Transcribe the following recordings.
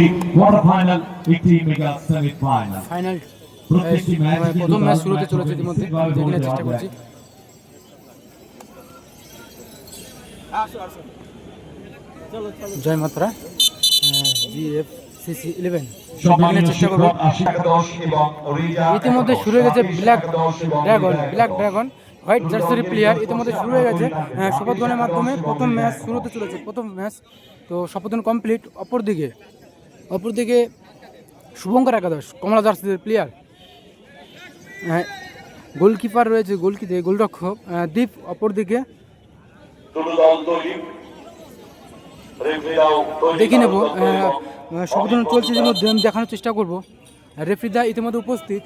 একটি quarter final একটি mega semifinal final প্রত্যেকটি ম্যাচ প্রথম ম্যাচ শুরু হতে চলেছে ইতিমধ্যে। চেষ্টা করছি। জয় মাত্রা। জি এফ সিসি ইলেভেন ইতিমধ্যে শুরু হয়ে গেছে black dragon black dragon white জার্সির প্লেয়ার ইতিমধ্যে শুরু হয়ে গেছে আহ, শপথগণের মাধ্যমে প্রথম ম্যাচ শুরু হতে চলেছে প্রথম ম্যাচ তো শপথগণ কমপ্লিট অপরদিকে অপরদিকে শুভঙ্কর একাদশ কমলা জার্সির প্লেয়ার গোলকিপার রয়েছে গোলকিতে গোলরক্ষক দীপ অপরদিকে। দেখে নেব শপথন চলছে যে মধ্যে আমি দেখানোর চেষ্টা করব। রেফ্রিদা ইতিমধ্যে উপস্থিত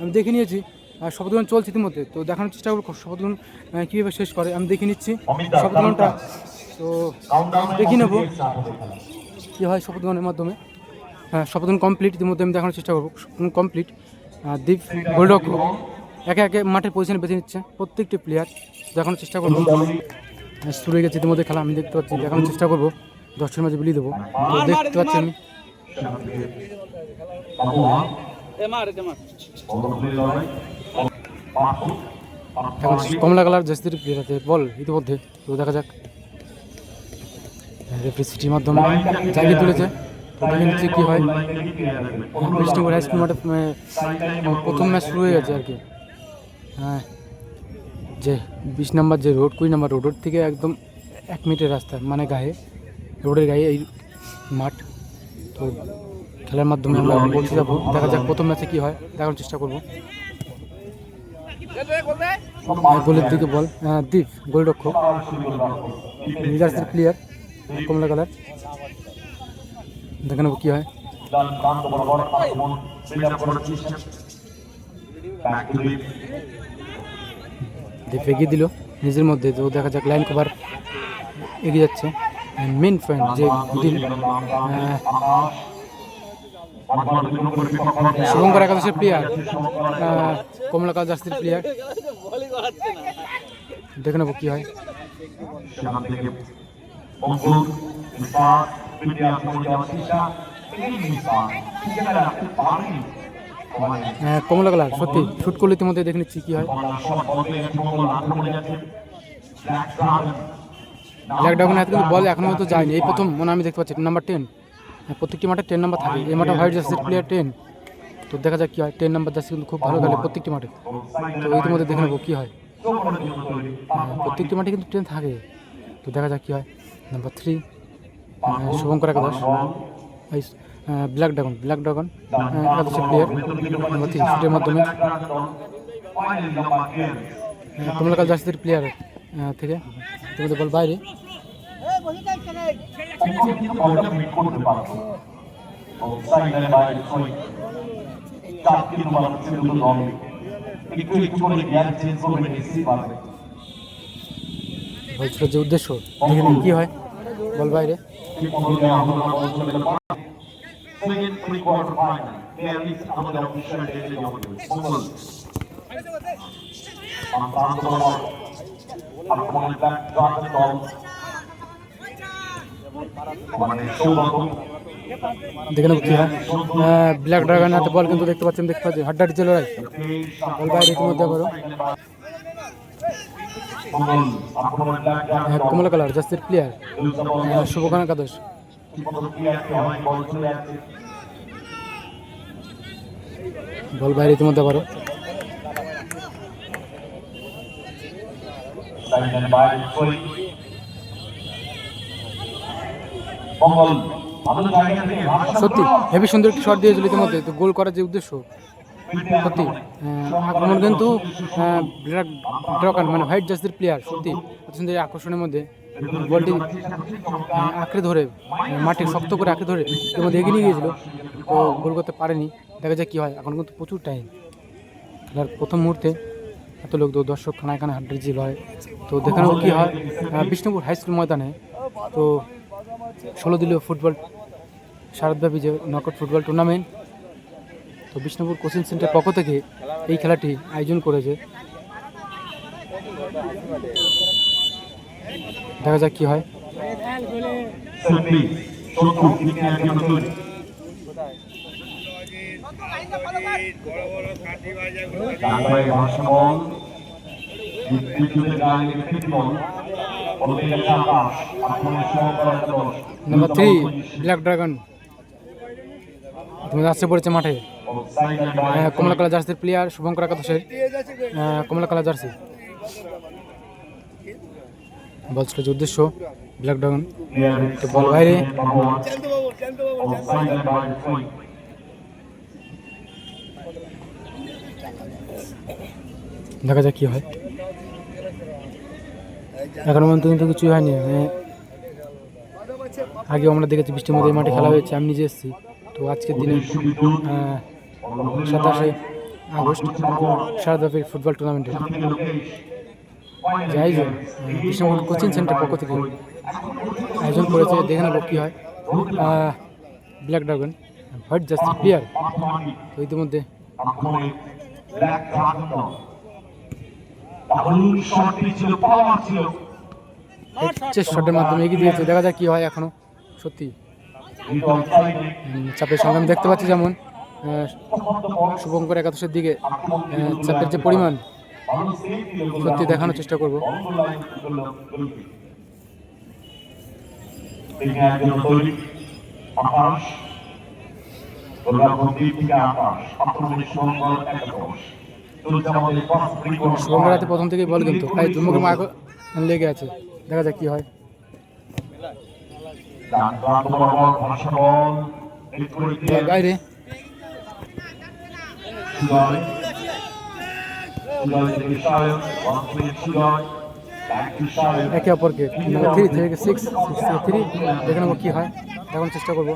আমি দেখে নিয়েছি আর শপথগ্রহণ চলছে ইতিমধ্যে। তো দেখানোর চেষ্টা করব শপথগ্রহণ কীভাবে শেষ করে আমি দেখে নিচ্ছি। শপথগ্রহণটা তো দেখে নেব। কী হয় শপথগ্রহণের মাধ্যমে? হ্যাঁ শপথগ্রহণ কমপ্লিট ইতিমধ্যে আমি দেখানোর চেষ্টা করব। কমপ্লিট দীপ গোলরক্ষক একে একে মাঠের পজিশনে বেছে নিচ্ছে প্রত্যেকটি প্লেয়ার দেখানোর চেষ্টা করব। শুরু হয়ে গেছে ইতিমধ্যে খেলা, আমি দেখতে পাচ্ছি, দেখানোর চেষ্টা করব। দশের মাঝে বিলিয়ে দেবো। দেখতে পাচ্ছি আমি। কমলা কালার জাস্তির প্লেয়ার আছে বল ইতিমধ্যে। তো দেখা যাক। রেফারি সিটির মাধ্যমে জায়গা তুলেছে। দেখে কী হয়? বিষ্ণুপুর হাই স্কুল মাঠে প্রথম ম্যাচ শুরু হয়ে গেছে আর কি। হ্যাঁ। যে বিশ নাম্বার যে রোড কুড়ি নাম্বার রোড থেকে একদম এক মিনিটের রাস্তা মানে গায়ে রোডের গায়ে এই মাঠ। তো খেলার মাধ্যমে আমরা বলতে যাব। দেখা যাক প্রথম ম্যাচে কী হয় দেখার চেষ্টা করব। গোলের দিকে বল আহ, দীপ গোলরক্ষক। লিডার্সের প্লেয়ার কমলা কালার। দেখে নেব কী হয়। এগিয়ে দিল নিজের মধ্যে, তো দেখা যাক লাইন কভার এগিয়ে যাচ্ছে। মেন পয়েন্ট যে শুভঙ্কর একাদশের প্লেয়ার কমলা কাল জাস্তির প্লেয়ার দেখে নেব কী হয়। পিটিয়া পড়ে যাওয়া চেষ্টা এই মিসবাহ সেখানে রাখতে পারেনি মানে আহ, কমলা কালার সত্যি শুট করলে ইতিমধ্যে দেখে নিচ্ছি কী হয়। ব্ল্যাক ড্রাগন ব্ল্যাক কিন্তু বল এখনও হয়তো যায়নি। এই প্রথম মনে আমি দেখতে পাচ্ছি নাম্বার টেন প্রত্যেকটি মাঠে টেন নাম্বার থাকে। এই মাঠে হোয়াইট জার্সির প্লেয়ার টেন তো দেখা যাক কী হয়। টেন নাম্বার জার্সি কিন্তু খুব ভালো খেলে প্রত্যেকটি মাঠে। তো ইতিমধ্যে দেখে নেব কী হয়। আহ, প্রত্যেকটি মাঠে কিন্তু ট্রেন থাকে। তো দেখা যাক কী হয়। নাম্বার থ্রি শুভঙ্কর একাদশ ব্ল্যাক ড্রাগন ব্ল্যাক ড্রাগন একাদশের প্লেয়ার নাম্বার থ্রি শুটের মাধ্যমে ফাইনাল নাম্বার 10 আহ, কমলাকাল জার্সির প্লেয়ার থেকে। তোমাদের বল বাইরে। একটু একটু করে চেঞ্জ করবে বলছিল যে উদ্দেশ্য দেখে কী হয়? বল বাইরে। দেখে নেব কী হয়। ব্ল্যাক ড্রাগন হাতে বল কিন্তু দেখতে পাচ্ছেন, দেখতে পাচ্ছি হাড্ডাটি চলে রায় বল বাইরে ইতিমধ্যে আবারও। কমলা কালার জাস্তির প্লেয়ার শুভকান একাদশ। বল বাইরে ইতিমধ্যে ভাষা সত্যি হেভি সুন্দর একটি শট দিয়েছিল ইতিমধ্যে তো গোল করার যে উদ্দেশ্য। সত্যি আক্রমণ কিন্তু ব্ল্যাক ড্রাগন মানে হোয়াইট জার্সির প্লেয়ার সত্যি। সুন্দর আকর্ষণের মধ্যে বলটি আঁকড়ে ধরে, মাঠে শক্ত করে আঁকড়ে ধরে এর মধ্যে এগিয়ে গিয়েছিল। তো গোল করতে পারেনি। দেখা যায় কী হয়। এখন কিন্তু প্রচুর টাইম খেলার প্রথম মুহূর্তে এত লোক দর্শক খানা এখানে হাড্ডি জিল হয়। তো দেখানো কী হয় বিষ্ণুপুর হাই স্কুল ময়দানে। তো ষোলো দিলীয় ফুটবল শারদব্যাপী যে নকআউট ফুটবল টুর্নামেন্ট তো বিষ্ণুপুর কোচিং সেন্টার পক্ষ থেকে এই খেলাটি আয়োজন করেছে। দেখা যাক কি হয়। নাম্বার থ্রি ব্ল্যাক ড্রাগন তুমি আসছে পড়েছে মাঠে। কমলা কালার জার্সির প্লেয়ার শুভঙ্কর একাদশের আহ, কমলা কালার জার্সি। বল ছিল উদ্দেশ্য ব্ল্যাক তো বল বাইরে। দেখা যাক কি হয়। এখনও পর্যন্ত কিন্তু কিছুই হয়নি। মানে আগেও আমরা দেখেছি বৃষ্টির মধ্যে মাঠে খেলা হয়েছে আমি নিজে এসেছি। তো আজকের দিনে সাতাশে আগস্ট সারদাফের ফুটবল টুর্নামেন্টে যাই হোক কৃষ্ণমোহন কোচিং সেন্টার পক্ষ থেকে আয়োজন করেছে, দেখে নেব কী হয়। Black dragon white just player তো ইতিমধ্যে শটের মাধ্যমে এগিয়ে দিয়েছে, দেখা যাক কী হয় এখনও সত্যি। চাপের সঙ্গে আমি দেখতে পাচ্ছি যেমন। শুভঙ্কর একাদশের দিকে চাপের যে পরিমাণ সত্যি দেখানোর চেষ্টা করব। শুভঙ্কর হাতে প্রথম থেকেই বল কিন্তু তাই দুমুখে মার লেগে আছে। দেখা যাক কী হয়। বাইরে থেকে সায়ন ওয়ান একে অপরকে। থ্রি থেকে সিক্স সিক্স থেকে থ্রি দেখে নেব কী হয়। এখন চেষ্টা করব।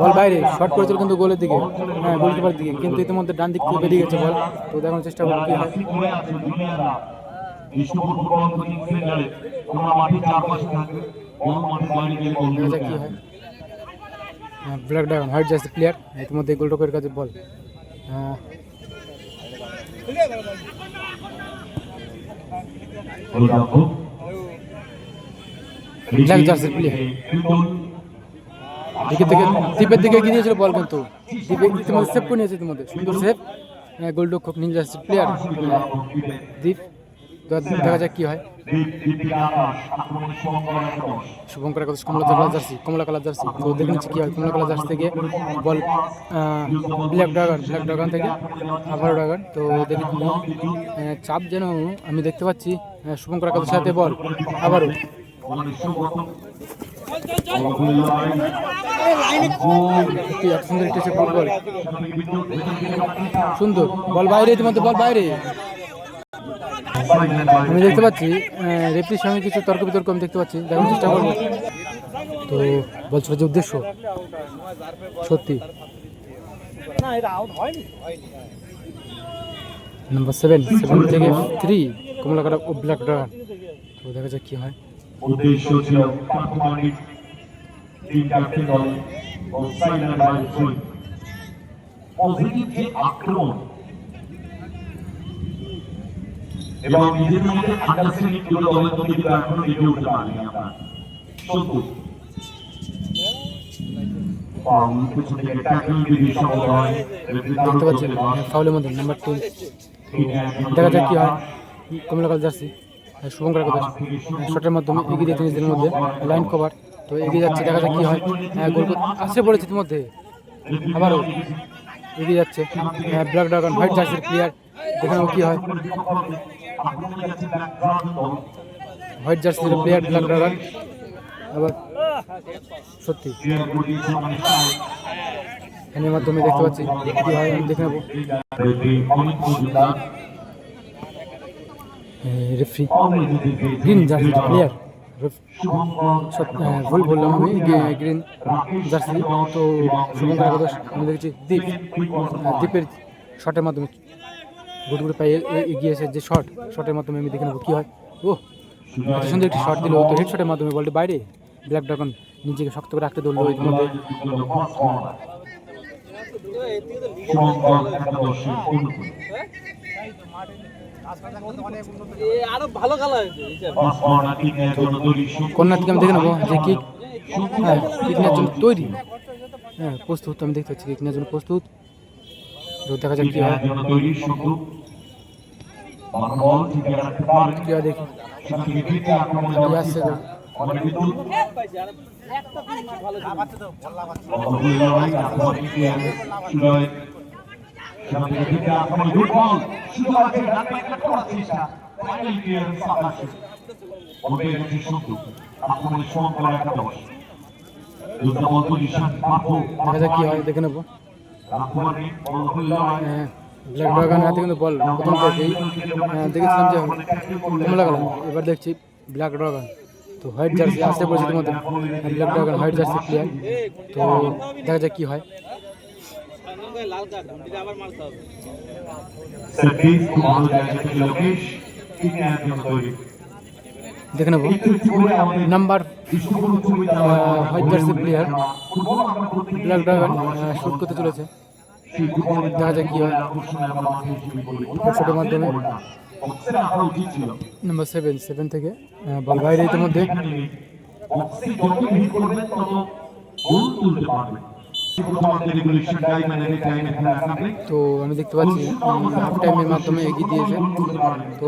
বল বাইরে শর্ট করেছিল কিন্তু গোলের দিকে। হ্যাঁ গোলকিপার দিকে। কিন্তু ইতিমধ্যে ডান দিক থেকে বেরিয়ে গেছে বল। তো দেখানোর চেষ্টা করব কী হয়। দেখা কী হয়? Black dragon white jersey player ইতিমধ্যে গোলরক্ষকের কাছে বল। ব্ল্যাক জার্সির প্লেয়ার দিকে থেকে দ্বীপের দিকে এগিয়ে দিয়েছিল বল কিন্তু। দ্বীপে ইতিমধ্যে সেভ করে নিয়েছে ইতিমধ্যে। সুন্দর সেভ গোলরক্ষক নিয়ে যাচ্ছে প্লেয়ার দ্বীপ দেখা যাক কী হয়। শুভঙ্কর একাদশ কমলা কালার জার্সি কমলা কালার জার্সি। তো দেখে নিচ্ছি কী হয় কমলা কালার জার্সি থেকে ball black dragon black dragon থেকে আবার ড্রাগন তো দেখে চাপ যেন আমি দেখতে পাচ্ছি শুভঙ্কর একাদশের সাথে বল আবারও। সুন্দর বল বাইরে ইতিমধ্যে বল বাইরে। আমি দেখতে পাচ্ছি রেফরির সঙ্গে কিছু তর্ক বিতর্ক আমি দেখতে পাচ্ছি দেখার চেষ্টা করব। তো বলছিল যে উদ্দেশ্য? সত্যি? নাম্বার সেভেন সেভেন থেকে থ্রি কমলা কাটা ও ব্ল্যাক ড্রাগন তো দেখা যাক কি হয়। উদ্দেশ্য ছিল পজিটিভ যে আক্রমণ এবং নিজের মধ্যে আন্ডারস্ট্যান্ডিংগুলো দলের মধ্যে কিন্তু এখনও এগিয়ে উঠতে পারেনি আমরা হয়। ফাউলের মধ্যে নাম্বার টু দেখা যাক কি হয়। কমলা কালার জার্সি শুভঙ্কর কথা। শটের মাধ্যমে এগিয়ে দিয়েছে নিজেদের মধ্যে। লাইন কভার তো এগিয়ে যাচ্ছে দেখা যাক কি হয়। হ্যাঁ গোল আসছে পড়েছে ইতিমধ্যে। আবারও এগিয়ে যাচ্ছে। হ্যাঁ ব্ল্যাক ড্রাগন হোয়াইট জার্সির প্লেয়ার দেখে নেব কি হয়। হোয়াইট জার্সির প্লেয়ার ব্ল্যাক ড্রাগন আবার সত্যি। ফ্যানের মাধ্যমে দেখতে পাচ্ছি কি হয় আমি দেখে নেব। রেফরি গ্রিন জার্সি প্লেয়ার ভুল বললাম আমি গ্রিন জার্সি তো শুভঙ্কর আমি দেখেছি দ্বীপ দ্বীপের শটের মাধ্যমে গুট গুট পায়ে এগিয়ে এসে যে শট শটের মাধ্যমে আমি দেখে নেব কী হয়। ও সুন্দর একটি শট দিল তো শটের মাধ্যমে বলটি বাইরে। ব্ল্যাক ড্রাগন নিজেকে শক্ত করে রাখতে ধরলো ইতিমধ্যে কন্যা আমি দেখে নেব যে কি হ্যাঁ কিক নেওয়ার জন্য তৈরি। হ্যাঁ প্রস্তুত, আমি দেখতে পাচ্ছি কিক নেওয়ার জন্য প্রস্তুত। দেখা যাক কি হয়। নেওয়ার জন্য তৈরি শুক্র বাম রাখতে পারেন কি দেখি সাথে ফিরতে আক্রমণ কি যাওয়ার চেষ্টা। অনেক বিদ্যুৎ পাইছে, আর একটা তিন মাস ভালো ছিল। বল লড়াই আক্রমণ কিক সুজয় সামনে ফিরতে আক্রমণ গুড বল। সুযোগ আছে রান ব্যাকটা করার চেষ্টা। ফাইনাল ক্লিয়ারেন্স আকাশে বল পেয়ে গেছে শুক্র আক্রমণের সময় করা একাদশ দুটো বল পজিশন বাপু দেখা যাক কি হয় দেখে নেব। হ্যাঁ ব্ল্যাক ড্রাগন হাতে কিন্তু বল প্রথম থেকেই। হ্যাঁ, দেখেছিলাম যে কমলা কালার এবার দেখছি ব্ল্যাক ড্রাগন। তো হোয়াইট জার্সি আসতে পড়েছে তোমাদের black dragon white jersey player তো দেখা যাক কি হয়। দেখে নেব। Number white jersey player black dragon shoot করতে চলেছে। দেখা যাক কি হয়। আকর্ষণে আমরা মাঠে হিসেবে করি। দর্শকের মাধ্যমে। বক্সের আকার উচিত ছিল। নাম্বার সেভেন সেভেন থেকে আহ, বল বাইরে ইতিমধ্যে এখানে বক্সে যত হিট করবেন তত গোল তুলতে পারবেন প্রথম আমাদের regulation time and any time এখানে রাখবেন তো আমি দেখতে পাচ্ছি হাফ টাইমের মাধ্যমে এগিয়ে দিয়েছে তো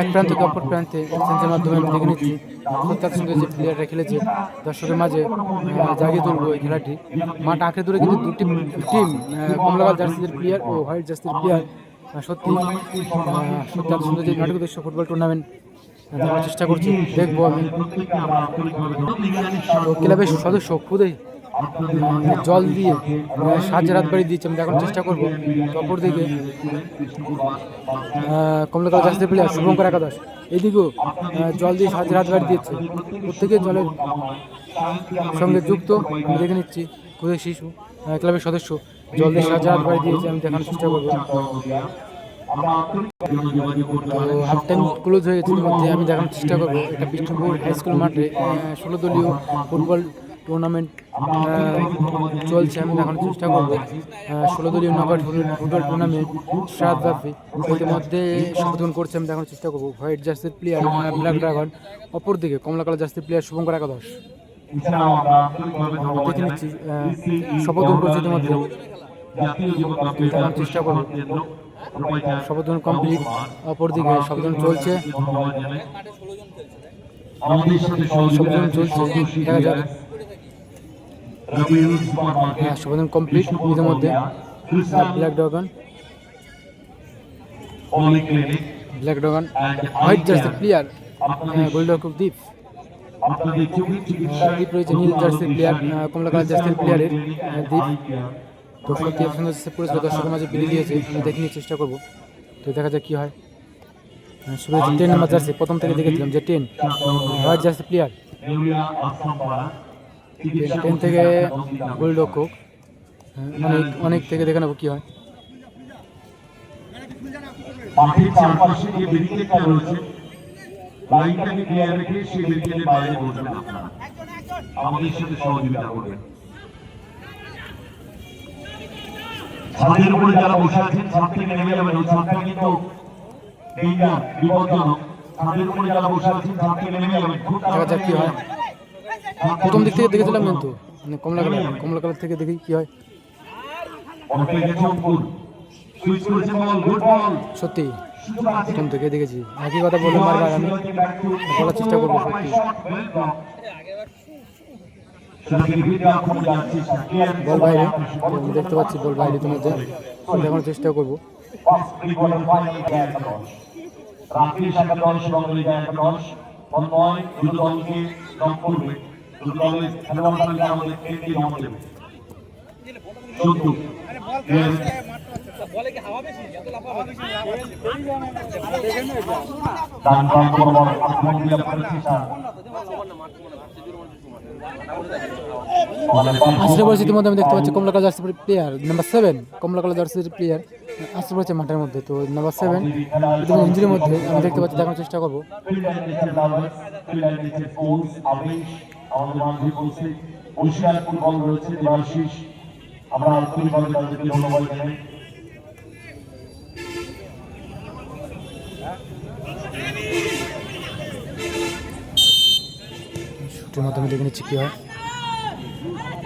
এক প্রান্ত থেকে অপর প্রান্তে এক্সচেঞ্জের মাধ্যমে আমি দেখে নিচ্ছি। তার সঙ্গে যে প্লেয়াররা খেলেছে দর্শকের মাঝে জাগিয়ে তুলবো এই খেলাটি। মাঠ আঁকড়ে ধরে কিন্তু দুটি টিম কমলাকাল জার্সিদের প্লেয়ার ও হোয়াইট জার্সির প্লেয়ার সত্যি এত সুন্দর যে নাটক দেশ ফুটবল টুর্নামেন্ট দেখার চেষ্টা করছি। দেখব আমি। ক্লাবের সদস্য খুদই জল দিয়ে আহ, সাহায্যের হাত বাড়িয়ে দিয়েছে আমি দেখানোর চেষ্টা করব। অপরদিকে কমলাকাল জার্সিদের প্লেয়ার শুভঙ্কর একাদশ। এদিকেও জল দিয়ে সাহায্যের হাত বাড়িয়ে দিয়েছে। প্রত্যেকে জলের সঙ্গে যুক্ত আমি দেখে নিচ্ছি খুদে শিশু ক্লাবের সদস্য। জল দিয়ে সাহায্যের হাত বাড়িয়ে দিয়েছে আমি দেখানোর চেষ্টা করব। হাফ টাইম ক্লোজ হয়ে গেছে আমি দেখানোর চেষ্টা করব। এটা বিষ্ণুপুর হাই স্কুল মাঠে ষোলো দলীয় ফুটবল টুর্নামেন্ট চলছে। আমি দেখানোর চেষ্টা করব। ষোলো দলীয় নকআউট ফুটবল টুর্নামেন্ট সাতব্যাপী ইতিমধ্যে সংশোধন করছে। আমি দেখানোর চেষ্টা করব। হোয়াইট জার্সির প্লেয়ার ব্ল্যাক ড্রাগন অপরদিকে কমলা কালার জার্সির প্লেয়ার শুভঙ্কর একাদশ। দেখে নিচ্ছি করছে ইতিমধ্যে। চেষ্টা করব। শপথন কমপ্লিট অপরদিকে শপথন চলছে। ধন্যবাদ জানাই। আমাদের সাথে সহযোগিতা শপথন চলছে। দেখা যাক। হ্যাঁ শপথন কমপ্লিট ইতিমধ্যে black dragon black dragon white jersey. Player Deep আপনাদের দ্বীপ রয়েছে নীল জার্সির প্লেয়ার কমলা কালার জার্সির প্লেয়ারের care, তো সত্যি সুন্দর সে পুরস্কার দর্শকের মাঝে বিলিয়ে দিয়েছে। আমি দেখে নিয়ে চেষ্টা করব। তো দেখা যাক কী হয়। হ্যাঁ, শুরু হয়েছে টেন নাম্বার জার্সি প্রথম থেকে দেখেছিলাম যে ten white jersey player ten থেকে প্রতিষ্ঠান গোল্ডকুক হ্যাঁ, অনেক অনেক থেকে দেখে নেব কী হয়। মাঠের চারপাশে যে ব্যারিকেডটা রয়েছে লাইনটাকে ক্লিয়ার রেখে সেই ব্যারিকেডের বাইরে বসবেন আপনারা। আমাদের সাথে সহযোগিতা করবেন। ছাদের উপরে যারা বসে আছেন ছাদ থেকে নেমে যাবেন। ওই ছাদটা কিন্তু ডেঞ্জার বিপজ্জনক। ছাদের উপরে যারা বসে আছেন ছাদ থেকে নেমে যাবেন। খুব হয়। প্রথম দিক থেকে দেখেছিলাম কিন্তু মানে কমলা কালার কমলা কালার থেকে দেখি কী হয়। সত্যি প্রথম থেকে দেখেছি। একই কথা বলে মারবার আমি। বলার চেষ্টা করব সত্যি। বল বাইরে দেখতে পাচ্ছি বল বাইরে তোমাদের দেখানোর চেষ্টা করব। রাকেশ একাদশ এবং লিগা একাদশ তন্ময় দুটো দলকে দম করবে। খেলোয়াড় আমাদের দেবে চোদ্দ আসলে বলছি ইতিমধ্যে আমি দেখতে পাচ্ছি কমলা colour jersey player number seven কমলা কালার জার্সির প্লেয়ার আসতে পড়েছে মাঠের মধ্যে। তো নাম্বার সেভেন ইঞ্জুরির মধ্যে আমি দেখতে পাচ্ছি দেখানোর চেষ্টা করব। আমাদের শুটের মাধ্যমে দেখে নিচ্ছি কী হয়।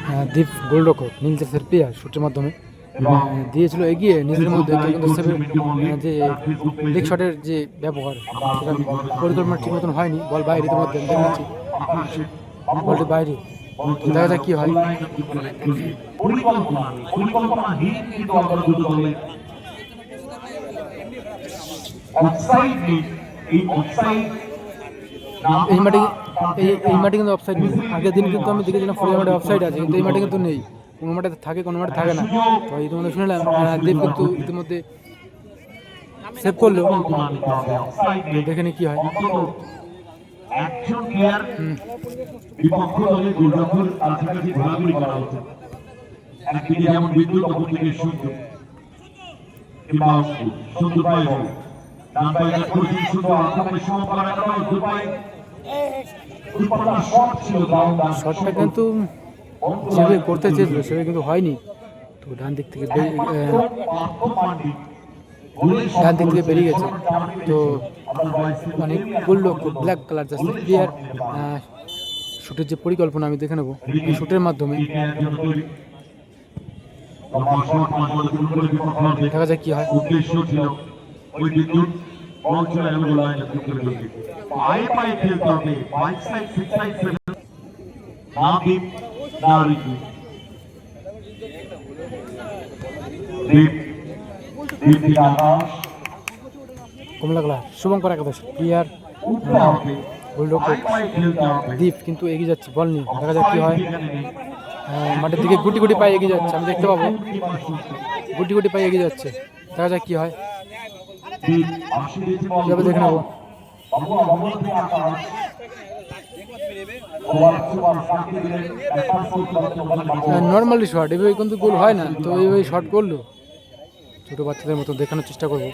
হ্যাঁ, দীপ গোলরক্ষক নিজেদের প্লেয়ার শুটের মাধ্যমে। হ্যাঁ, দিয়েছিল এগিয়ে নিজেদের মধ্যে হ্যাঁ, যে লেগ শটের যে ব্যবহার সেটা পরিকল্পনা ঠিক মতন হয়নি বল বাইরে তোমার দেখতে পাচ্ছি বলটি বাইরে দেখা যাক কি হয় পরিকল্পনা পরিকল্পনাহীন কিন্তু আমরা দুটো দলে অফসাইড এই অফসাইড এই মাঠে এই এই মাঠে কিন্তু অফসাইড নেই। আগের দিন কিন্তু আমি দেখেছিলাম ফুলের মাঠে অফসাইড আছে কিন্তু এই মাঠে কিন্তু নেই। কোনো মাঠে থাকে কোনো মাঠে থাকে না। তো ইতিমধ্যে শুনলাম আহ, দেব কিন্তু ইতিমধ্যে সেভ করল। দেখে নি কি হয়। একজন প্লেয়ার বিপক্ষ কাছাকাছি ঘোরাঘুরি করা হচ্ছে। একদিকে যেমন কিংবা পায় বল ডান পায়ে কাজ করেছেন করার দুপায়ে শটটা কিন্তু যেভাবে করতে চেয়েছিল সেভাবে কিন্তু হয়নি। তো ডান দিক থেকে বেরিয়ে ডান দিক থেকে বেরিয়ে গেছে। তো মানে বলল ব্ল্যাক কালার প্লেয়ার শুটের যে পরিকল্পনা আমি দেখে নেব শুটের মাধ্যমে। দেখা যাক কি হয়। উদ্দেশ্য ছিল ওই বিদ্যুৎ বল চলে গেল গোলায় পায়ে পায়ে খেলতে হবে। Bike side six side seven. না দীপ না ঋতু দীপ দীপ আকাশ। কমলা কালার শুভঙ্কর একাদশ প্লেয়ার দ্বীপ কিন্তু এগিয়ে যাচ্ছে, বল নিয়ে। দেখা যাক কি হয়। মাঠের দিকে গুটি গুটি পায়ে এগিয়ে যাচ্ছে, আমি দেখতে পাবো। গুটি গুটি পায়ে এগিয়ে যাচ্ছে। দেখা যাক কি হয়। কীভাবে দেখে নেব। নর্মালি শট এভাবে কিন্তু গোল হয় না, তো এইভাবে শট করল। ছোটো বাচ্চাদের মতো দেখানোর চেষ্টা করব।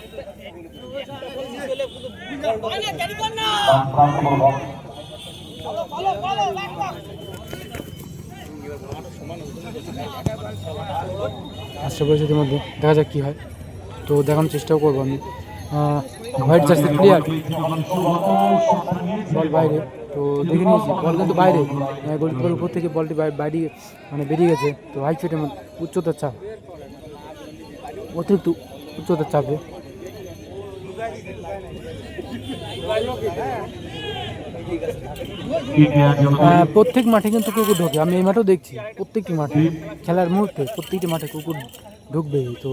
আসছে পরিস্থিতির মধ্যে দেখা যাক কী হয়। তো দেখানোর চেষ্টাও করব আমি। হোয়াইট জার্সি প্লেয়ার বল বাইরে। তো দেখে নিয়েছি, বল কিন্তু বাইরে। গোলকিপার উপর থেকে বলটি বাই- বাইরে মানে বেরিয়ে গেছে। তো হাই ফিটের মধ্যে উচ্চতার চাপ। অতিরিক্ত উচ্চতার চাপে। প্রত্যেক মাঠে কিন্তু কুকুর ঢোকে। আমি এই মাঠেও দেখছি। প্রত্যেকটি মাঠে খেলার মুহূর্তে প্রত্যেকটি মাঠে কুকুর ঢুকবে তো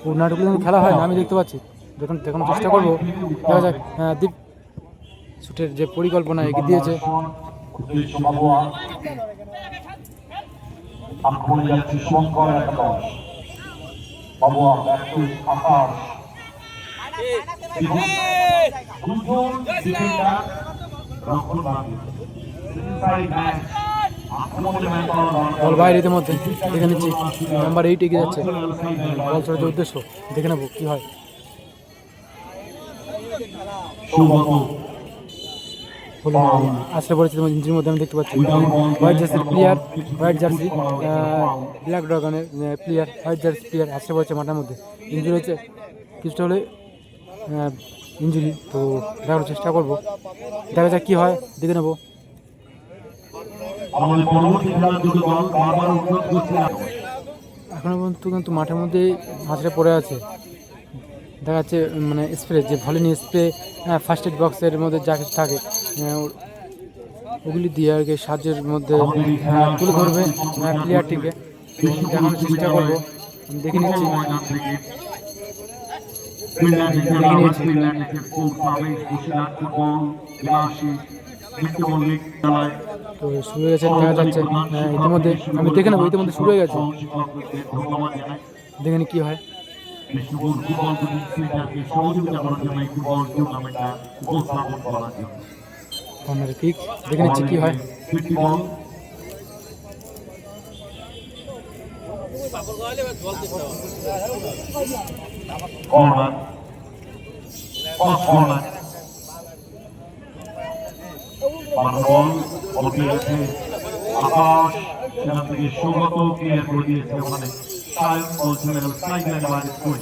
কুকুর না ঢুকলে কিন্তু খেলা হয় না আমি দেখতে পাচ্ছি। যখন দেখানোর চেষ্টা করব দেখা যাক। দীপ শুটের যে পরিকল্পনা এগিয়ে দিয়েছে। বাবুয়া আকাশ দুজন ডিফেন্ডার রক্ষণ বল বাইরে ইতিমধ্যে দেখে নিচ্ছি। নাম্বার এইট এগিয়ে যাচ্ছে। বল যে উদ্দেশ্য দেখে নেব কী হয়। আসলে পরিস্থিতির মধ্যে ইঞ্জিনের মধ্যে আমি দেখতে পাচ্ছি। হোয়াইট জার্সির প্লেয়ার হোয়াইট জার্সি ব্ল্যাক ড্রাগনের প্লেয়ার হোয়াইট জার্সি প্লেয়ার আসলে পড়েছে মাঠের মধ্যে। ইঞ্জুরি হচ্ছে কিছুটা হলে ইঞ্জুরি তো দেখার চেষ্টা করব। দেখা যাক কী হয় দেখে নেব। এখনও পর্যন্ত কিন্তু মাঠের মধ্যে মাছটা পড়ে আছে। দেখা যাচ্ছে মানে স্প্রে যে ভলিনি স্প্রে ফার্স্ট এড বক্সের মধ্যে যা কিছু থাকে ওগুলি দিয়ে আর কি সাহায্যের মধ্যে তুলে ধরবে প্লেয়ারটিকে দেখানোর চেষ্টা করব। দেখে নিচ্ছি। খেলায় তো শুরু হয়ে গেছে দেখা যাচ্ছে ইতিমধ্যে আমি দেখে নেব ইতিমধ্যে শুরু হয়ে গেছে দেখে কী হয় হয় corner first corner ball ball Akash সেখান থেকে সৌগত ক্লিয়ার করে দিয়েছে ওখানে সায়ন বল চলে গেল সাইড বাইরে করে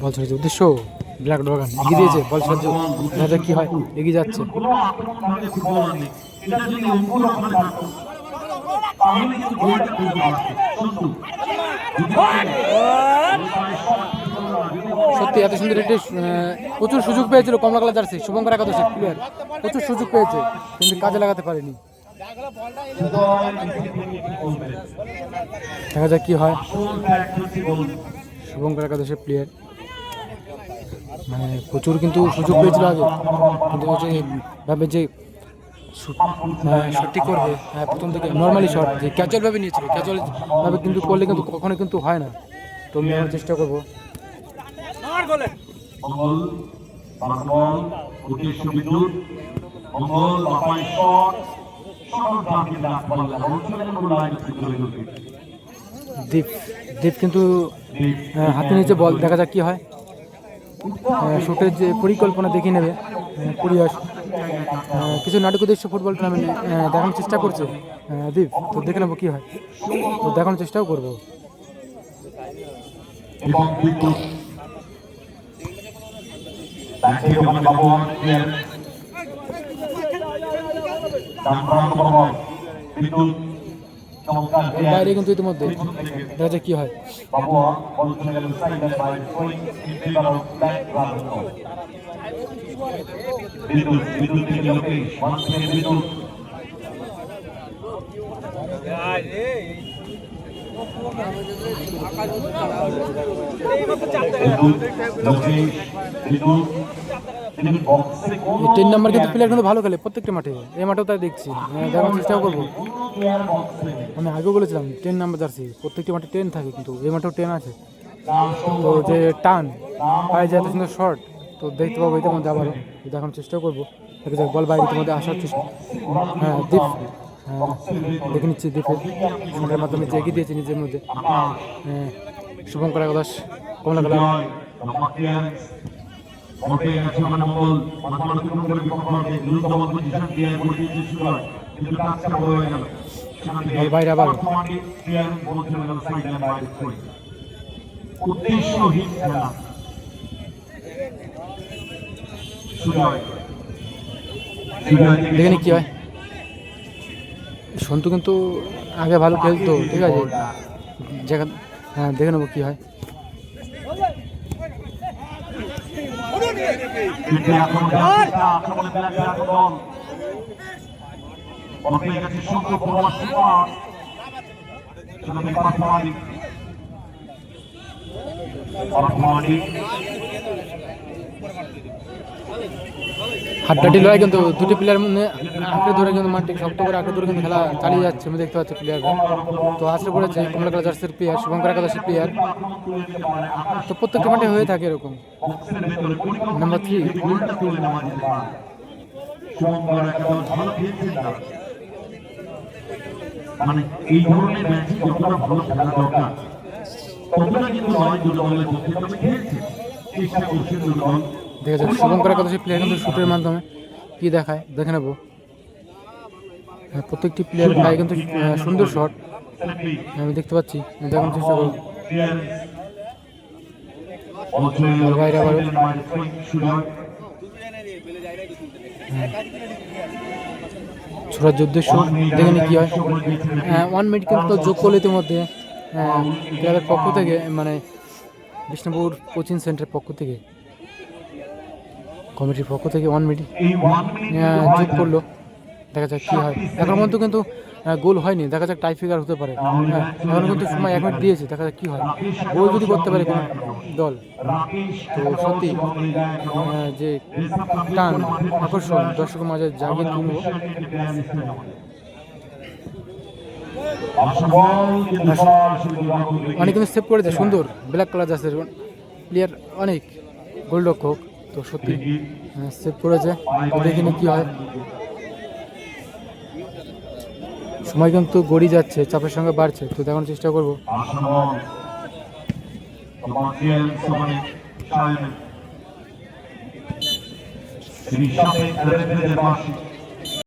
বল ছড়াচ্ছে উদ্দেশ্য ব্ল্যাক ড্রাগন এগিয়ে দিয়েছে বল ছড়াচ্ছে দেখা কি হয় এগিয়ে যাচ্ছে। এটা যদি অঙ্কুর ওখানে থাকতো সত্যি, এত সুন্দর একটি প্রচুর সুযোগ পেয়েছিল কমলা কালার জার্সি, শুভঙ্কর একাদশের প্লেয়ার প্রচুর সুযোগ পেয়েছে, কিন্তু কাজে লাগাতে পারেনি। দেখা যাক কি হয়। শুভঙ্কর একাদশের প্লেয়ার মানে প্রচুর কিন্তু সুযোগ পেয়েছিল আগে। কিন্তু ভাবে যে শটটি করবে। হ্যাঁ প্রথম থেকে নর্মালি শট যে ক্যাচুয়াল ভাবে নিয়েছিল ক্যাচুয়ালভাবে কিন্তু করলে কিন্তু কখনো কিন্তু হয় না। তো আমি আমার চেষ্টা করব। দীপ দীপ কিন্তু আহ, হাতে নিচে বল দেখা যাক কি হয়। শুটের যে পরিকল্পনা দেখে নেবে আহ, পরিহাস কিছু নাটক উদ্দেশ্য ফুটবল টুর্নামেন্টে দেখানোর চেষ্টা করছে? দীপ, তো দেখে নেব কী হয়। তো দেখানোর চেষ্টাও করব। বাইরে কিন্তু ইতিমধ্যে দেখা যাক কী হয়। বিদ্যুৎ বিদ্যুৎ থেকে বিদ্যুৎ তিনি নাম্বার কিন্তু প্লেয়ার কিন্তু ভালো খেলে প্রত্যেকটা মাঠে। এই মাঠেও তাই দেখছি। আহ, দেখানোর চেষ্টাও করব। আমি আগেও বলেছিলাম টেন নাম্বার জার্সি প্রত্যেকটি মাঠে টেন থাকে কিন্তু এই মাঠেও টেন আছে। তো যে টান পায়ে যে এত সুন্দর শর্ট তো দেখতে পাবো এটার মধ্যে আবারও দেখানোর চেষ্টা করব। বল বাইরে মধ্যে আসার চেষ্টা হ্যাঁ দীপ। হ্যাঁ দেখে নিচ্ছি দীপের শটের মাধ্যমে যে এগিয়ে দিয়েছে নিজের মধ্যে। হ্যাঁ শুভঙ্কর একাদশ, কমলা আবার। বর্তমানে প্লেয়ার দেখে নি কি হয়। সন্তু কিন্তু আগে ভালো খেলতো ঠিক আছে? যেখানে হ্যাঁ দেখে নেব কী হয়। হাড্ডাটি লয় কিন্তু দুটি প্লেয়ার মধ্যে আঁকড়ে ধরে কিন্তু মাঠে শক্ত করে আঁকড়ে ধরে কিন্তু খেলা চালিয়ে যাচ্ছে। আমি দেখতে পাচ্ছি প্লেয়াররা তো আসলে পড়েছে কমলা কালার জার্সির প্লেয়ার শুভঙ্কর একাদশের প্লেয়ার তো প্রত্যেকটা মাঠে হয়ে থাকে এরকম। নাম্বার থ্রি মানে এই ধরনের ম্যাচে যতটা ভালো খেলা দরকার, ততটা কিন্তু নয় দুটো দলের মধ্যে তবে খেলছে। চেষ্টা করছে দুটো দেখা যাচ্ছে। শুভঙ্কর একাদশের প্লেয়ার কিন্তু শুটের মাধ্যমে কি দেখায় দেখে নেব। হ্যাঁ, প্রত্যেকটি প্লেয়ার গায়ে কিন্তু সুন্দর শট আমি দেখতে পাচ্ছি আমি দেখানোর চেষ্টা করব। বাইরে আবার। ছোড়ার দেখে কী হয়। হ্যাঁ ওয়ান মিনিট কিন্তু যোগ করলে ইতিমধ্যে হ্যাঁ, ক্লাবের পক্ষ থেকে মানে বিষ্ণুপুর কোচিং সেন্টারের পক্ষ থেকে। কমিটির পক্ষ থেকে ওয়ান মিনিট যোগ করল। দেখা যাক কী হয়। এখন পর্যন্ত কিন্তু গোল হয়নি। দেখা যাক টাই ফিগার হতে পারে। হ্যাঁ এখন কিন্তু সময় এক মিনিট দিয়েছে। দেখা যাক কী হয়। গোল যদি করতে পারে কোনো দল। তো সত্যি যে টান আকর্ষণ দর্শকের মাঝে জাগিয়ে তুলবো অনেক কিন্তু সেভ করে দেয়। সুন্দর। ব্ল্যাক কালার আছে প্লেয়ার অনেক। গোলরক্ষক। তো সত্যি সেভ করেছে তো দেখিনি কি হয় সময় কিন্তু গড়ি যাচ্ছে চাপের সঙ্গে বাড়ছে তো দেখানোর চেষ্টা করব তিনি সাথে